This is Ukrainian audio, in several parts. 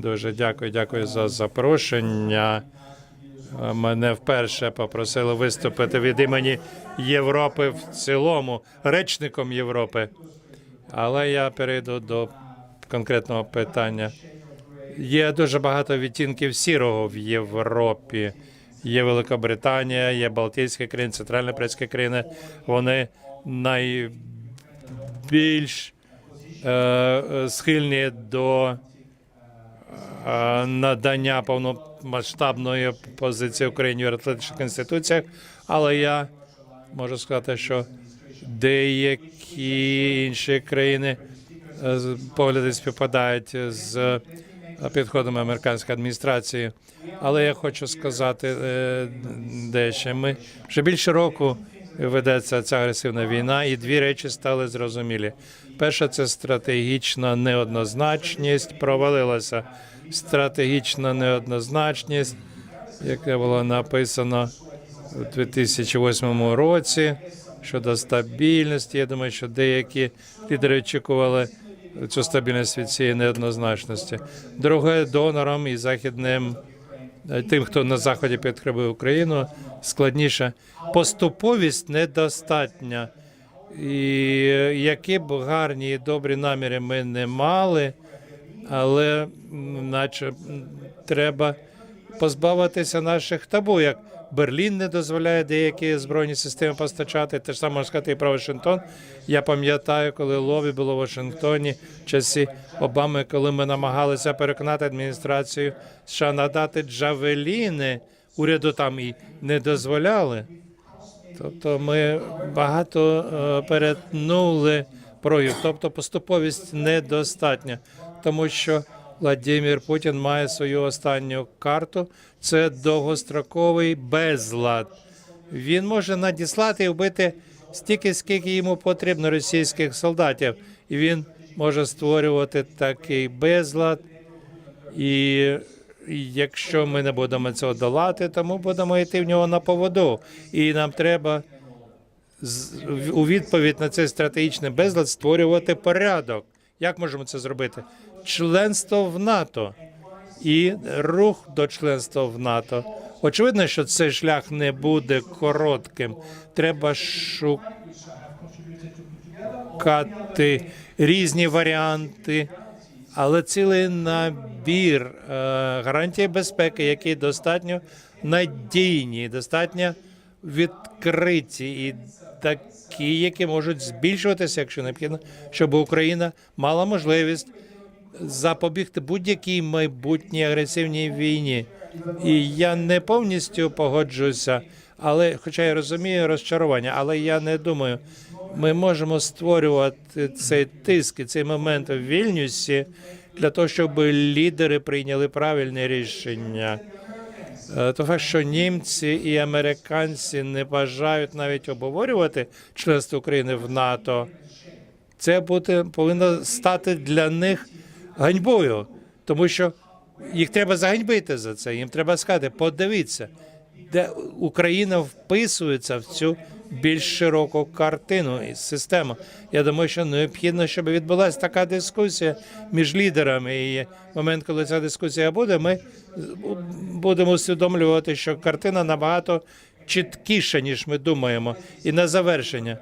Дуже дякую, дякую за запрошення. Е, Мене вперше попросили виступити від імені Європи в цілому, речником Європи. Але я перейду до конкретного питання. Є дуже багато відтінків сірого в Європі. Є Великобританія, є Балтійські країни, Центральноаприканські країни. Вони найбільш е, е, схильні до надання повномасштабної позиції України в євроатлантичних інституціях. Але я можу сказати, що деякі інші країни е, погляди співпадають з е, підходами американської адміністрації. Але я хочу сказати е, дещо. Ми вже більше року ведеться ця агресивна війна, і дві речі стали зрозумілі. Перша це стратегічна неоднозначність. Провалилася стратегічна неоднозначність, яка була написана у 2008 році щодо стабільності. Я думаю, що деякі лідери очікували цю стабільність від цієї неоднозначності. Друге, донорам і західним тим, хто на заході підтримує Україну, складніше. Поступовість недостатня. І які б гарні і добрі наміри ми не мали, але наче треба позбавитися наших табу. Як Берлін не дозволяє деякі збройні системи постачати, те ж саме можна сказати і про Вашингтон. Я пам'ятаю, коли лобі було в Вашингтоні в часі Обами, коли ми намагалися переконати адміністрацію США надати джавеліни, уряду там і не дозволяли. Тобто ми багато е, перетнули прояв, тобто поступовість недостатня, тому що Владимир Путін має свою останню карту. Це довгостроковий безлад. Він може надіслати і вбити стільки, скільки йому потрібно російських солдатів, і він може створювати такий безлад. І якщо ми не будемо цього долати, то ми будемо йти в нього на поводу. І нам треба у відповідь на цей стратегічний безлад створювати порядок. Як можемо це зробити? Членство в НАТО і рух до членства в НАТО. Очевидно, що цей шлях не буде коротким. Треба шукати різні варіанти, але цілий набір е, гарантій безпеки, які достатньо надійні, достатньо відкриті і такі, які можуть збільшуватися, якщо необхідно, щоб Україна мала можливість запобігти будь-якій майбутній агресивній війні. І я не повністю погоджуюся, але, хоча я розумію розчарування, але я не думаю, ми можемо створювати цей тиск і цей момент в Вільнюсі для того, щоб лідери прийняли правильне рішення. Е, То факт, що німці і американці не бажають навіть обговорювати членство України в НАТО, це буде повинно стати для них ганьбою, тому що їх треба заганьбити за це. Їм треба сказати, подивіться, де Україна вписується в цю більш широку картину і систему. Я думаю, що необхідно, щоб відбулася така дискусія між лідерами. І в момент, коли ця дискусія буде, ми будемо усвідомлювати, що картина набагато чіткіша, ніж ми думаємо. І на завершення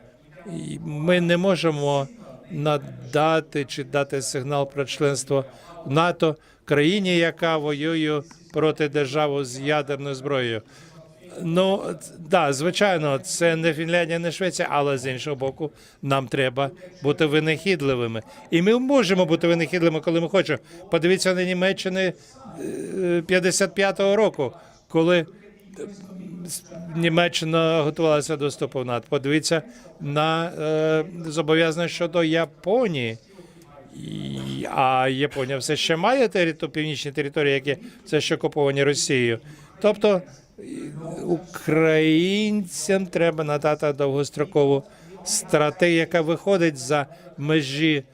ми не можемо надати чи дати сигнал про членство НАТО країні, яка воює проти держави з ядерною зброєю. Ну да, звичайно, це не Фінляндія, не Швеція, але з іншого боку, нам треба бути винахідливими. І ми можемо бути винахідливими, коли ми хочемо. Подивіться на Німеччини е, 55-го року, коли Німеччина готувалася до вступу в НАТО. Подивіться на е, зобов'язання щодо Японії. А Японія все ще має териту, північні території, які все ще окуповані Росією. Тобто українцям треба надати довгострокову стратегію, яка виходить за межі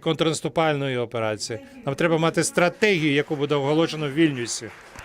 контрнаступальної операції. Нам треба мати стратегію, яку буде оголошено в Вільнюсі.